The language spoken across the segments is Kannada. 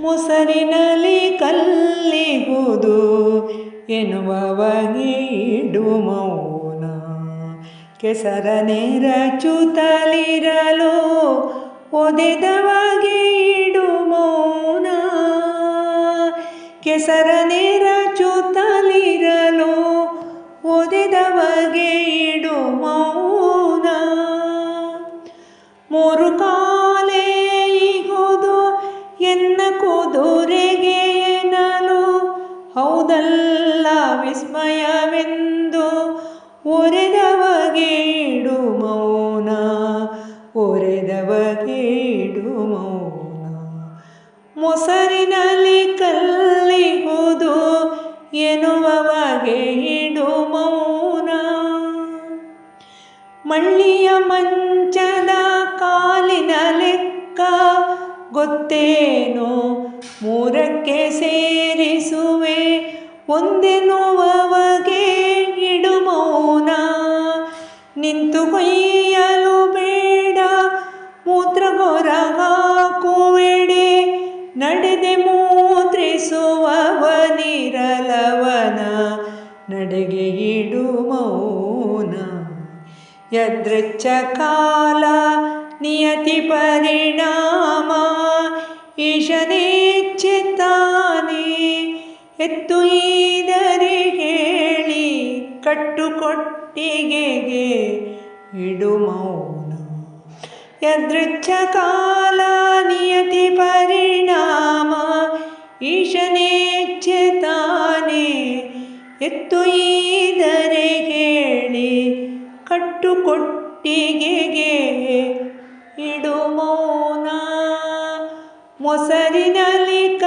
ಮೊಸರಿನಲ್ಲಿ ಕಲ್ಲಿಗುವುದು ಎನ್ನುವವಗೆ ಇಡು ಮೌನ. ಕೆಸರ ನೆರಚುತ್ತಲಿರಲು ಒದೆದವಗೆ ಇಡು ಮೌನ. ಕೆಸರ ನೆರಚುತ್ತಲಿರಲು ಒದೆದವಗೆ ಮೌನ. ಮೂರು ಕಾಲೇ ಹೌದಲ್ಲ ವಿಸ್ಮಯವೆಂದು ಒರೆದವಗೇಡು ಮೌನ ಒರೆದವಗೇಡು ಮೌನ. ಮೊಸರಿನಲ್ಲಿ ಕಲ್ಲಿಹುದು ಎನ್ನುವವಗೆ ಇಡು ಮೌನ. ಮಳ್ಳಿಯ ಮಂಚದ ಕಾಲಿನ ಲೆಕ್ಕ ಗೊತ್ತೇನೋ? ಮೂರಕ್ಕೆ ಸೇರಿಸುವೆ ಒಂದೆನ್ನುವವಗೆ ಇಡು ಮೌನ ನಿಂತು ಕೊಯ್ಯಲು ಬೇಡ, ಮೂತ್ರಗೊರ ಹಾಕುವೆಡೆ ನಡೆದೆ ಮೂತ್ರಿಸುವವನಿರಲವನ, ನಡೆಗೆ ಇಡು ಮೌನ ಯದೃಚ್ಛ ಕಾಲ ನಿಯತಿ ಪರಿಣಾಮ ಈಶನೇಚ್ಛೆತ್ತಾನೆ ಎತ್ತು ಈದರೆ ಹೇಳಿ ಕಟ್ಟುಕೊಟ್ಟಿಗೆಗೆ ಇಡು ಮೌನ. ಯದೃಚ್ಛ ಕಾಲ ನಿಯತಿ ಪರಿಣಾಮ ಈಶನೇಚ್ಛೆತ್ತಾನೆ ಎತ್ತು ಈದರೆ ಹೇಳಿ ಕಟ್ಟುಕೊಟ್ಟಿಗೆಗೆ ಇಡು ಮೌನ. ಮೊಸರಿನಲ್ಲಿ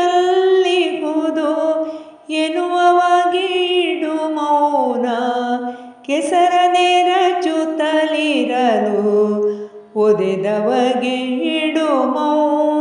ಕೆಸರ ನೆರಚುತ್ತಲಿರಲು ಒದೆದವಗೆ ಇಡು ಮೌನ